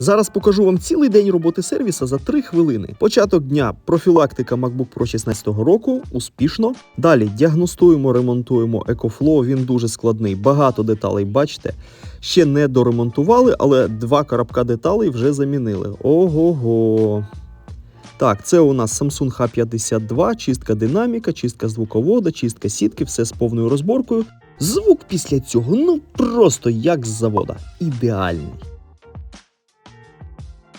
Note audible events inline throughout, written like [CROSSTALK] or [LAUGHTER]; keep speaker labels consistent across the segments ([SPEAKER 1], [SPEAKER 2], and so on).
[SPEAKER 1] Зараз покажу вам цілий день роботи сервіса за 3 хвилини. Початок дня профілактика MacBook Pro 16 року успішно. Далі діагностуємо, ремонтуємо EcoFlow, Він дуже складний, багато деталей. Бачите, ще не доремонтували, але два коробка деталей вже замінили. Ого-го. Так, це у нас Samsung H52, чистка динаміка, чистка звуковода, чистка сітки, все з повною розборкою. Звук після цього ну просто як з завода. Ідеальний.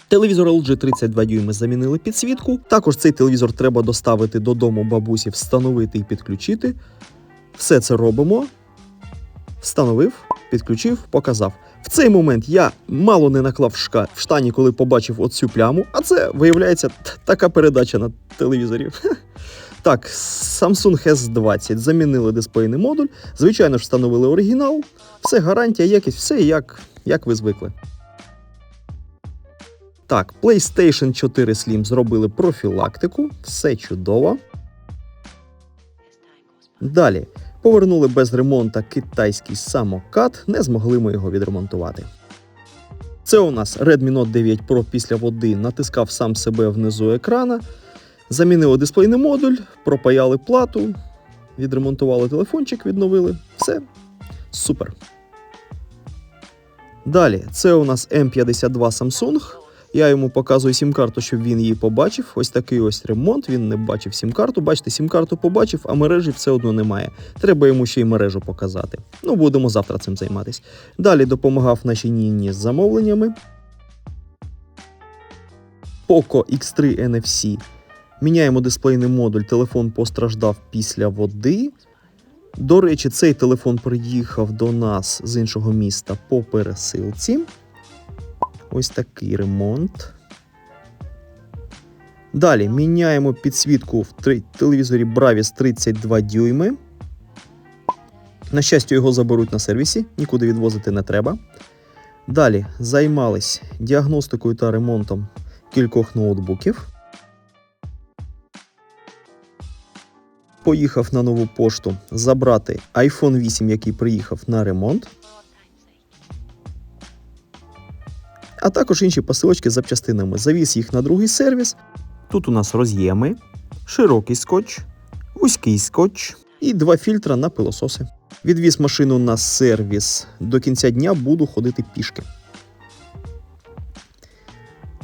[SPEAKER 1] Телевізор LG 32 дюйми замінили підсвітку. Також цей телевізор треба доставити додому бабусі, встановити і підключити. Все це робимо. Встановив, підключив, показав. В цей момент я мало не наклав шка в штані, коли побачив оцю пляму, а це виявляється така передача на телевізорі. [LAUGHS] Так, Samsung S20 замінили дисплейний модуль. Звичайно ж, встановили оригінал. Все гарантія, якість, все як, як ви звикли. Так, PlayStation 4 Slim зробили профілактику, все чудово. Далі повернули без ремонта китайський самокат, не змогли ми його відремонтувати. Це у нас Redmi Note 9 Pro після води натискав сам себе внизу екрана, замінили дисплейний модуль, пропаяли плату, відремонтували телефончик, відновили. Все супер. Далі, це у нас M52 Samsung. Я йому показую сім-карту, щоб він її побачив. Ось такий ось ремонт. Він не бачив сім-карту. Бачите, сім-карту побачив, а мережі все одно немає. Треба йому ще й мережу показати. Ну, будемо завтра цим займатися. Далі допомагав нашій Ніні з замовленнями. Poco X3 NFC. Міняємо дисплейний модуль. Телефон постраждав після води. До речі, цей телефон приїхав до нас з іншого міста по пересилці. Ось такий ремонт. Далі міняємо підсвітку в телевізорі Bravis 32 дюйми. На щастя, його заберуть на сервісі, нікуди відвозити не треба. Далі займались діагностикою та ремонтом кількох ноутбуків. Поїхав на нову пошту забрати iPhone 8, який приїхав на ремонт. А також інші посилочки з запчастинами. Завіз їх на другий сервіс. Тут у нас роз'єми, широкий скотч, вузький скотч і два фільтра на пилососи. Відвіз машину на сервіс. До кінця дня буду ходити пішки.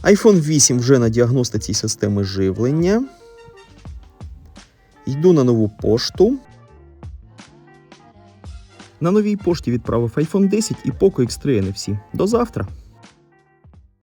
[SPEAKER 1] iPhone 8 вже на діагностиці системи живлення. Йду на нову пошту. На новій пошті відправив iPhone 10 і Poco X3 NFC. До завтра.